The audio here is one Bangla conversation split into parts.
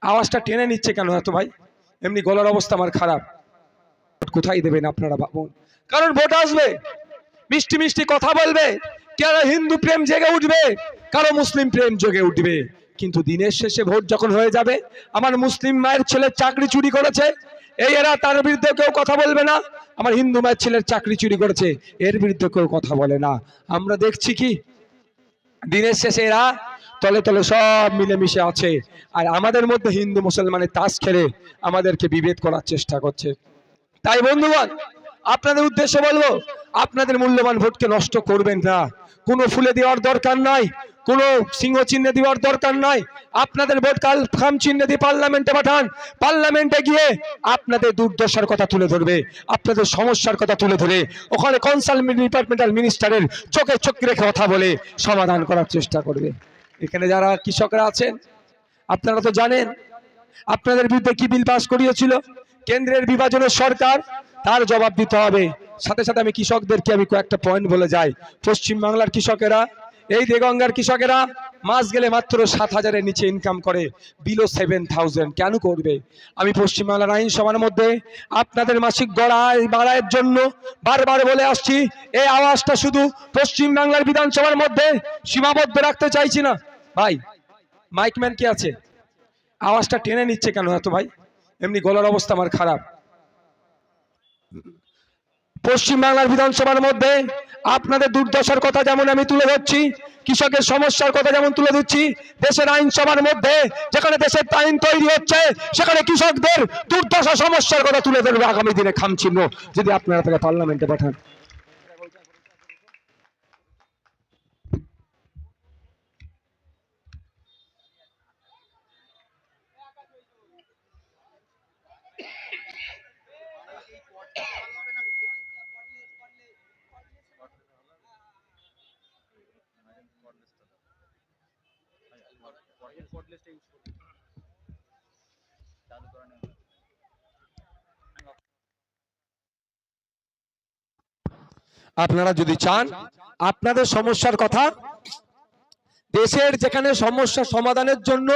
আওয়াজটা টেনে নিচ্ছে কেন এত ভাই? এমনি গলার অবস্থা আমার খারাপ। কোথায় দেবেন আপনারা ভাবুন কারণ ভোট আসবে। মিষ্টি মিষ্টি কথা বলবে। কারও হিন্দু প্রেম জেগে উঠবে? কারও মুসলিম প্রেম জেগে উঠবে। কিন্তু দিনের শেষে ভোট যখন হয়ে যাবে, আমার মুসলিম মায়ের ছেলের চাকরি চুরি করেছে। এই এরা তার বিরুদ্ধে কেউ কথা বলবে না। আমার হিন্দু মায়ের ছেলের চাকরি চুরি করেছে। এর বিরুদ্ধে কেউ কথা বলে না। আমরা দেখছি কি? দিনের শেষে এরা তলে তলে সব মিলেমিশে আছে। আর আমাদের মধ্যে হিন্দু মুসলমানের তাস খেলে আমাদেরকে বিভেদ করার চেষ্টা করছে। তাই বন্ধুগণ, আপনাদের উদ্দেশ্যে বলব, আপনাদের মূল্যবান ভোটকে নষ্ট করবেন না। কোনো ফুলে দেওয়ার দরকার নাই, কোনো সিংহ চিহ্নে দেওয়ার দরকার নাই। আপনাদের ভোট কাল খাম চিহ্নে দিয়ে পার্লামেন্টে পাঠান। পার্লামেন্টে গিয়ে আপনাদের দুর্দশার কথা তুলে ধরবে, আপনাদের সমস্যার কথা তুলে ধরে। ওখানে কনসাল্ট ডিপার্টমেন্টাল মিনিস্টারের চোখে চোখ রেখে কথা বলে সমাধান করার চেষ্টা করবে। এখানে যারা কৃষকরা আছেন, আপনারা তো জানেন, আপনাদের বিরুদ্ধে কি বিল পাস করিয়েছিল? কেন্দ্রের বিভাজনের সরকার, তার জবাব দিতে হবে। সাথে সাথে আমি কৃষকদেরকে আমি কয়েকটা পয়েন্ট বলে যাই। পশ্চিমবাংলার কৃষকেরা, এই দেগঙ্গার কৃষকেরা মাস গেলে মাত্র সাত হাজারের নিচে ইনকাম করে বিলো সেভেন থাউজেন্ড কেন করবে? আমি পশ্চিমবাংলার আইনসভার মধ্যে আপনাদের মাসিক গড়ায় বাড়ায়ের জন্য বারবার বলে আসছি, এই আওয়াজটা শুধু পশ্চিমবাংলার বিধানসভার মধ্যে সীমাবদ্ধ রাখতে চাইছি না। ভাই মাইকম্যান কি আছে? আওয়াজটা টেনে নিচ্ছে কেন এত ভাই? এমনি গলার অবস্থা আমার খারাপ। পশ্চিমবাংলার বিধানসভার মধ্যে আপনাদের দুর্দশার কথা যেমন আমি তুলে ধরছি, কৃষকের সমস্যার কথা যেমন তুলে ধরছি, দেশের আইনসভার মধ্যে যেখানে দেশের আইন তৈরি হচ্ছে, সেখানে কৃষকদের দুর্দশা সমস্যার কথা তুলে ধরবে আগামী দিনে খামচিহ্ন যদি আপনারা তাকে পার্লামেন্টে পাঠান। আপনারা যদি চান আপনাদের সমস্যার কথা দেশের যেখানে সমস্যা সমাধানের জন্য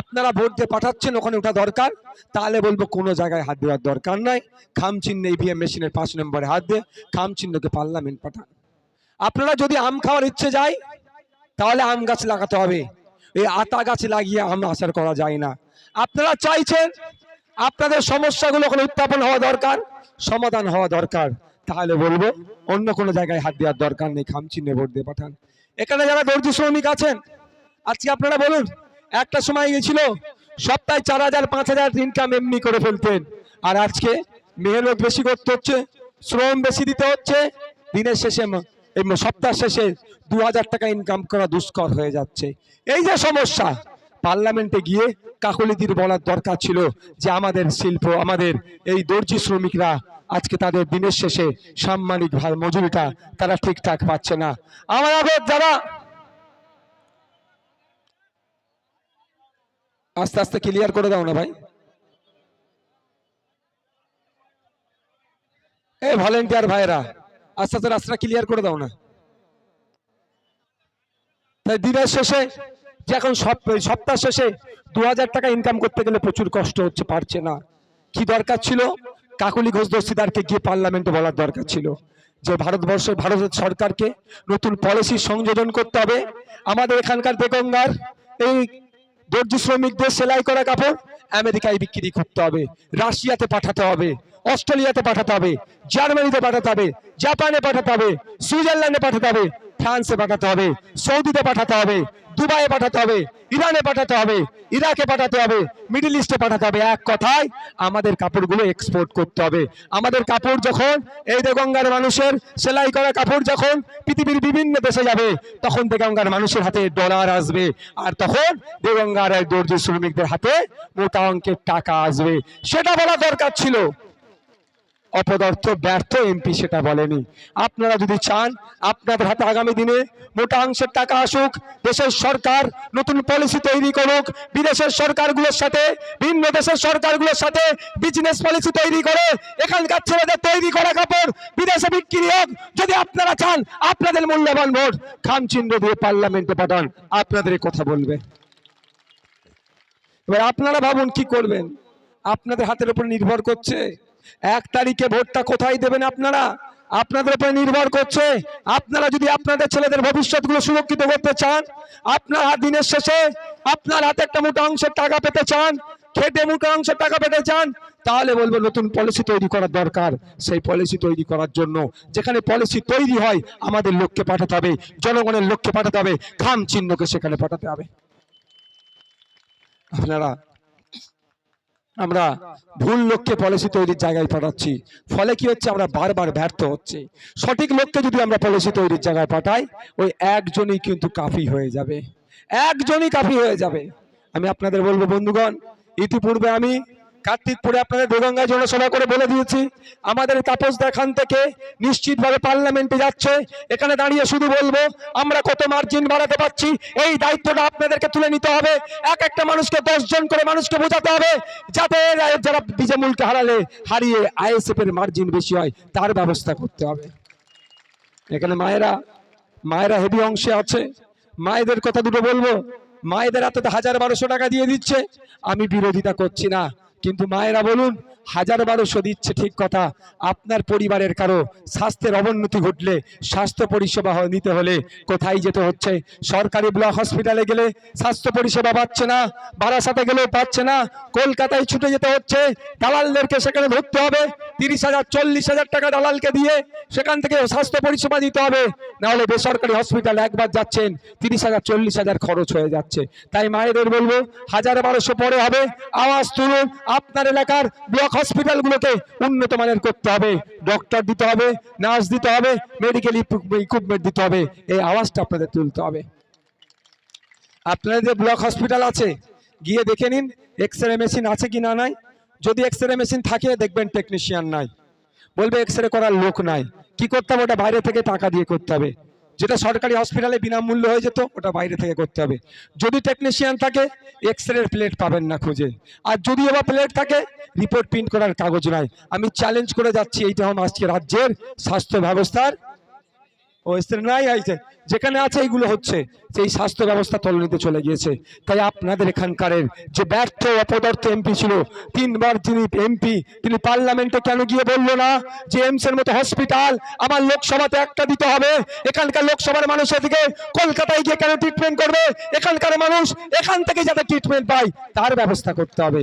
আপনারা ভোট দিয়ে পাঠাচ্ছেন ওখানে ওঠা দরকার। তাহলে বলব কোনো জায়গায় হাত দেওয়ার দরকার নাই। খাম চিহ্ন ইভিএম মেশিনের পাঁচ নম্বরে হাত দিয়ে খাম চিহ্নকে পার্লামেন্ট পাঠান। আপনারা যদি আম খাওয়ার ইচ্ছে যায় তাহলে আম গাছ লাগাতে হবে। এই আতা গাছ লাগিয়ে আম আসার করা যায় না। আপনারা চাইছেন আপনাদের সমস্যাগুলো ওখানে উত্থাপন হওয়া দরকার, সমাধান হওয়া দরকার। তাহলে বলব, অন্য কোনো জায়গায় হাত দেওয়ার দরকার নেই খাম চিহ্নে ভোট দিয়ে পাঠান। এখানে যারা দর্জি শ্রমিক আছেন, আজকে আপনারা বলুন, একটা সময় গেছিল, সপ্তাহে চার হাজার, পাঁচ হাজার ইনকাম এমনি করে ফেলতেন। আর আজকে মেহনত বেশি করতে হচ্ছে, শ্রম বেশি দিতে হচ্ছে, দিনের শেষে এই সপ্তাহ শেষে দু হাজার টাকা ইনকাম করা দুষ্কর হয়ে যাচ্ছে। এই যে সমস্যা, পার্লামেন্টে গিয়ে কাকলিদির বলার দরকার ছিল যে আমাদের শিল্প, আমাদের এই দর্জি শ্রমিকরা আজকে তাদের দিনের শেষে সাম্মানিক মজুরিটা তারা ঠিকঠাক পাচ্ছে না। আমাদের যারা আস্তে আস্তে ক্লিয়ার করে দাও না ভাই। এই ভলেন্টিয়ার ভাইরা আস্তে আস্তে রাস্তাটা ক্লিয়ার করে দাও না। তাই দিনের শেষে যে এখন সপ- সপ্তাহ শেষে দু হাজার টাকা ইনকাম করতে গেলে প্রচুর কষ্ট হচ্ছে, পারছে না। কি দরকার ছিল? কাকুলি ঘোষ দস্তিদারকে গিয়ে পার্লামেন্টে বলার দরকার ছিল। যে ভারতবর্ষের ভারতের সরকারকে নতুন পলিসি সংযোজন করতে হবে। আমাদের এখানকার বেগঙ্গার এই দর্জি শ্রমিকদের সেলাই করা কাপড়, আমেরিকায় বিক্রি করতে হবে। রাশিয়াতে পাঠাতে হবে। অস্ট্রেলিয়াতে পাঠাতে হবে, জার্মানিতে পাঠাতে হবে, জাপানে পাঠাতে হবে, সুইজারল্যান্ডে পাঠাতে হবে, ফ্রান্সে পাঠাতে হবে, সৌদিতে পাঠাতে হবে, দুবাইয়ে পাঠাতে হবে, ইরানে পাঠাতে হবে, ইরাকে পাঠাতে হবে, মিডল ইস্টে পাঠাতে হবে। এক কথায়, আমাদের কাপড়গুলো এক্সপোর্ট করতে হবে। আমাদের কাপড় যখন, এই দেগঙ্গার মানুষের সেলাই করা কাপড় যখন পৃথিবীর বিভিন্ন দেশে যাবে, তখন দেগঙ্গার মানুষের হাতে ডলার আসবে, আর তখন দেগঙ্গার দর্জি শ্রমিকদের হাতে মোটা অঙ্কের টাকা আসবে। সেটা বলা দরকার ছিল। অপদার্থ, ব্যর্থ এমপি সেটা বলেনি। আপনারা যদি চান, আপনাদের হাতে আগামী দিনে মোটা অংশের টাকা আসুক, দেশের সরকার নতুন পলিসি তৈরি করুক, বিদেশের সরকারগুলোর সাথে, ভিন্ন দেশের সরকারগুলোর সাথে বিজনেস পলিসি তৈরি করে, এখানকার ছেলেদের তৈরি করা কাপড়, বিদেশে বিক্রি হোক, যদি আপনারা চান, আপনাদের মূল্যবান ভোট খাম চিহ্ন দিয়ে পার্লামেন্টে পাঠান, আপনাদের কথা বলবে। এবার আপনারা ভাবুন কি করবেন? আপনাদের হাতের উপর নির্ভর করছে এক তারিখে ভোটটা কোথায় দেবেন আপনারা? আপনাদের উপর নির্ভর করছে। আপনারা যদি আপনাদের ছেলেদের ভবিষ্যৎগুলো সুরক্ষিত করতে চান, আপনার দিনের শেষে আপনার হাতে একটা মোটা অংশের টাকা পেতে চান, খেটে মোটা অংশের টাকা পেতে চান, তাহলে বলব নতুন পলিসি তৈরি করার দরকার। সেই পলিসি তৈরি করার জন্য, যেখানে পলিসি তৈরি হয়, আমাদের লক্ষ্যে পাঠাতে হবে, জনগণের লক্ষ্যে পাঠাতে হবে খাম চিহ্নকে সেখানে পাঠাতে হবে। আপনারা আমরা ভুল লোককে পলিসি তৈরির জায়গায় পাঠাচ্ছি। ফলে কি হচ্ছে? আমরা বারবার ব্যর্থ হচ্ছে। সঠিক লোককে যদি আমরা পলিসি তৈরির জায়গায় পাঠাই, ওই একজনই কিন্তু কাফি হয়ে যাবে। একজনই কাফি হয়ে যাবে। আমি আপনাদের বলব, বন্ধুগণ, ইতিপূর্বে আমি কার্তিকপুরে আপনাদের বেগঙ্গায় জনসভা করে বলে দিয়েছি, আমাদের তাপস দেখান থেকে নিশ্চিতভাবে পার্লামেন্টে যাচ্ছে, এখানে দাঁড়িয়ে শুধু বলব, আমরা কত মার্জিন বাড়াতে পারছি, এই দায়িত্বটা আপনাদেরকে তুলে নিতে হবে, এক একটা মানুষকে, দশ জন করে মানুষকে বোঝাতে হবে, যাতে যারা বিজেমুলকে হারালে, হারিয়ে আইএসএফ এর মার্জিন বেশি হয়, তার ব্যবস্থা করতে হবে। এখানে মায়েরা মায়েরা হেভি অংশে আছে, মায়েদের কথা দুটো বলব, মায়েদের হাতে হাজার বারোশো টাকা দিয়ে দিচ্ছে, আমি বিরোধিতা করছি না। কিন্তু মায়েরা বলুন, হাজার বারোশো দিচ্ছে ঠিক কথা। আপনার পরিবারের কারও স্বাস্থ্যের অবনতি ঘটলে, স্বাস্থ্য পরিষেবা নিতে হলে কোথায় যেতে হচ্ছে? সরকারি ব্লক হসপিটালে গেলে স্বাস্থ্য পরিষেবা পাচ্ছে না, বারাসাতে গেলেও পাচ্ছে না, কলকাতায় ছুটে যেতে হচ্ছে, দালালদেরকে সেখানে ধরতে হবে। তিরিশ হাজার, চল্লিশ হাজার টাকা দালালকে দিয়ে সেখান থেকে স্বাস্থ্য পরিষেবা দিতে হবে। নাহলে বেসরকারি হসপিটাল একবার যাচ্ছেন, তিরিশ হাজার, চল্লিশ হাজার খরচ হয়ে যাচ্ছে। তাই মায়েদের বলব, হাজার বারোশো পরে হবে, আওয়াজ তুলুন, আপনার এলাকার ব্লক হসপিটালগুলোকে উন্নত মানের করতে হবে। ডক্টর দিতে হবে, নার্স দিতে হবে, মেডিকেল ইকুইপমেন্ট দিতে হবে। এই আওয়াজটা আপনাদের তুলতে হবে। আপনাদের যে ব্লক হসপিটাল আছে, গিয়ে দেখে নিন এক্স রে মেশিন আছে কি না নাই? যদি এক্স রে মেশিন থাকে, দেখবেন টেকনিশিয়ান নাই। বলবে এক্স রে করার লোক নাই। কি করতে হবে? ওটা বাইরে থেকে টাকা দিয়ে করতে হবে। যেটা সরকারি হসপিটালে বিনামূল্য হয়ে যেত, ওটা বাইরে থেকে করতে হবে। যদি টেকনিশিয়ান থাকে এক্স রের প্লেট পাবেন না খুঁজে। আর যদি বা প্লেট থাকে রিপোর্ট প্রিন্ট করার কাগজ নাই। আমি চ্যালেঞ্জ করে যাচ্ছি, এইটা হম আজকে রাজ্যের স্বাস্থ্য ব্যবস্থার ও নাই আইছে। যেখানে আছে এইগুলো হচ্ছে, সেই স্বাস্থ্য ব্যবস্থা তলনিতে চলে গিয়েছে। তাই আপনাদের এখানকারের যে ব্যর্থ অপদার্থ এমপি ছিল, তিনবার যিনি এমপি, তিনি পার্লামেন্টে কেন গিয়ে বলল না যে এমস এর মতো হসপিটাল আমার লোকসভাতে একটা দিতে হবে? এখানকার লোকসভার মানুষের দিকে কলকাতায় গিয়ে কেন ট্রিটমেন্ট করবে? এখানকার মানুষ এখান থেকে যাতে ট্রিটমেন্ট পায়, তার ব্যবস্থা করতে হবে।